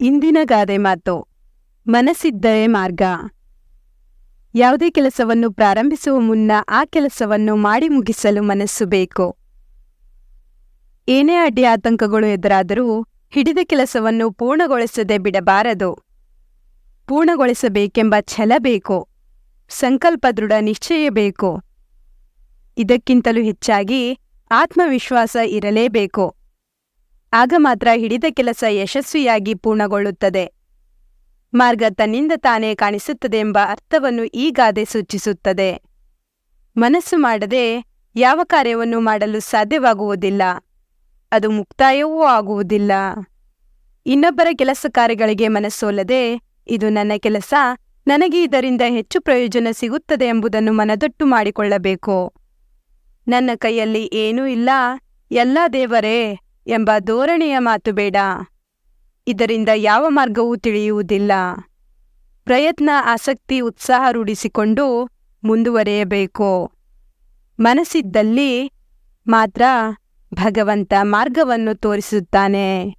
ಇಂದಿನ ಗಾದೆ ಮಾತು. ಮನಸ್ಸಿದ್ದರೆ ಮಾರ್ಗ. ಯಾವುದೇ ಕೆಲಸವನ್ನು ಪ್ರಾರಂಭಿಸುವ ಮುನ್ನ ಆ ಕೆಲಸವನ್ನು ಮಾಡಿ ಮುಗಿಸಲು ಮನಸ್ಸು ಬೇಕು. ಏನೇ ಅಡ್ಡಿ ಆತಂಕಗಳು ಎದುರಾದರೂ ಹಿಡಿದ ಕೆಲಸವನ್ನು ಪೂರ್ಣಗೊಳಿಸದೆ ಬಿಡಬಾರದು. ಪೂರ್ಣಗೊಳಿಸಬೇಕೆಂಬ ಛಲ ಬೇಕು. ಸಂಕಲ್ಪ ದೃಢ ನಿಶ್ಚಯ ಬೇಕು. ಇದಕ್ಕಿಂತಲೂ ಹೆಚ್ಚಾಗಿ ಆತ್ಮವಿಶ್ವಾಸ ಇರಲೇಬೇಕು. ಆಗ ಮಾತ್ರ ಹಿಡಿದ ಕೆಲಸ ಯಶಸ್ವಿಯಾಗಿ ಪೂರ್ಣಗೊಳ್ಳುತ್ತದೆ. ಮಾರ್ಗ ತನ್ನಿಂದ ತಾನೇ ಕಾಣಿಸುತ್ತದೆ ಎಂಬ ಅರ್ಥವನ್ನು ಈ ಗಾದೆ ಸೂಚಿಸುತ್ತದೆ. ಮನಸ್ಸು ಮಾಡದೆ ಯಾವ ಕಾರ್ಯವನ್ನು ಮಾಡಲು ಸಾಧ್ಯವಾಗುವುದಿಲ್ಲ. ಅದು ಮುಕ್ತಾಯವೂ ಆಗುವುದಿಲ್ಲ. ಇನ್ನೊಬ್ಬರ ಕೆಲಸ ಕಾರ್ಯಗಳಿಗೆ ಮನಸ್ಸೋಲ್ಲದೆ ಇದು ನನ್ನ ಕೆಲಸ, ನನಗೆ ಇದರಿಂದ ಹೆಚ್ಚು ಪ್ರಯೋಜನ ಸಿಗುತ್ತದೆ ಎಂಬುದನ್ನು ಮನದಟ್ಟು ಮಾಡಿಕೊಳ್ಳಬೇಕು. ನನ್ನ ಕೈಯಲ್ಲಿ ಏನೂ ಇಲ್ಲ, ಎಲ್ಲ ದೇವರೇ ಎಂಬ ಧೋರಣೆಯ ಮಾತು ಬೇಡ. ಇದರಿಂದ ಯಾವ ಮಾರ್ಗವೂ ತಿಳಿಯುವುದಿಲ್ಲ. ಪ್ರಯತ್ನ, ಆಸಕ್ತಿ, ಉತ್ಸಾಹ ರೂಢಿಸಿಕೊಂಡು ಮುಂದುವರೆಯಬೇಕು. ಮನಸ್ಸಿದ್ದಲ್ಲಿ ಮಾತ್ರ ಭಗವಂತ ಮಾರ್ಗವನ್ನು ತೋರಿಸುತ್ತಾನೆ.